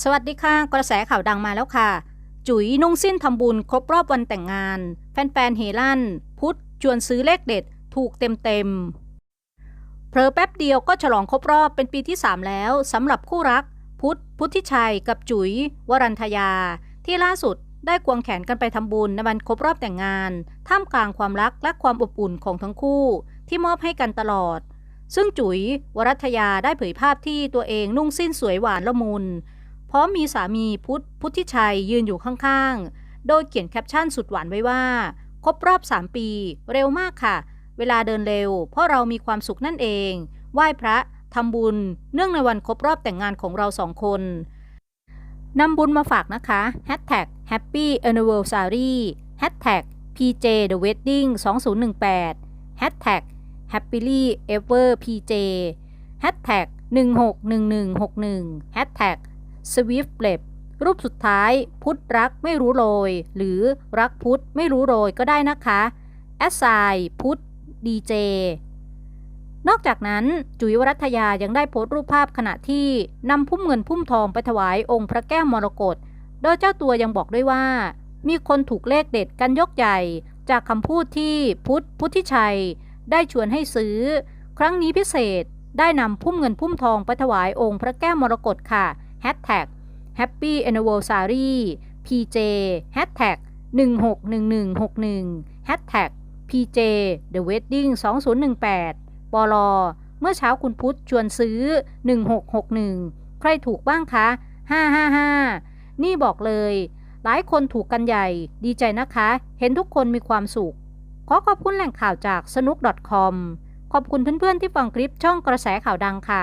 สวัสดีค่ะกระแสข่าวดังมาแล้วค่ะ จุ๋ยนุ่งสิ้นทำบุญครบรอบวันแต่งงาน แฟนๆเฮลั่น พุทธชวนซื้อเลขเด็ด ถูกเต็มๆเพลอแป๊บเดียวก็ฉลองครบรอบเป็นปีที่ 3 แล้วสำหรับคู่รัก พุทธพุทธิชัยกับจุ๋ยวรันทยา ที่ล่าสุดได้ควงแขนกันไปทำบุญในวันครบรอบแต่งงาน ท่ามกลางความรักและความอบอุ่นของทั้งคู่ ที่มอบให้กันตลอด ซึ่งจุ๋ยวรัทยาได้เผยภาพที่ตัวเองนุ่งสิ้นสวยหวานละมุน พร้อมมีสามีพุทธพุทธิชัยยืนอยู่ข้างๆ โดยเขียนแคปชั่นสุดหวานไว้ว่า ครบรอบ 3 ปี เร็วมากค่ะ เวลาเดินเร็ว เพราะเรามีความสุขนั่นเอง ไหว้พระทำบุญ เนื่องในวันครบรอบแต่งงานของเราสองคนนำบุญมาฝากนะคะ Hashtag Happy Anniversary Hashtag PJ The Wedding 2018 Hashtag Happily Ever PJ Hashtag 161161 Hashtag Swift l e b รูปสุดท้าย พุทธรักไม่รู้โรย หรือรักพุทธไม่รู้โรยก็ได้นะคะแอสไซพุทธดีเจนอกจากนั้นจุ๋ยวรัตยายังได้โพสต์รูปภาพขณะที่นำพุ่มเงินพุ่มทองไปถวายองค์พระแก้วมรกตโดยเจ้าตัวยังบอกด้วยว่า มีคนถูกเลขเด็ดกันยกใหญ่ จากคำพูดที่พุทธพุทธิชัย ได้ชวนให้ซื้อ ครั้งนี้พิเศษได้นำพุ่มเงินพุ่มทองไปถวายองค์พระแก้วมรกตค่ะ Hashtag Happy Anniversary PJ Hashtag 161161 Hashtag PJ The Wedding 2018ปลอเมื่อเช้าคุณพุทธชวนซื้อ 1661 ใครถูกบ้างคะ 555 นี่บอกเลย หลายคนถูกกันใหญ่ ดีใจนะคะ เห็นทุกคนมีความสุข ขอขอบคุณแหล่งข่าวจากสนุก .com ขอบคุณเพื่อนๆที่ฟังคลิปช่องกระแสข่าวดังค่ะ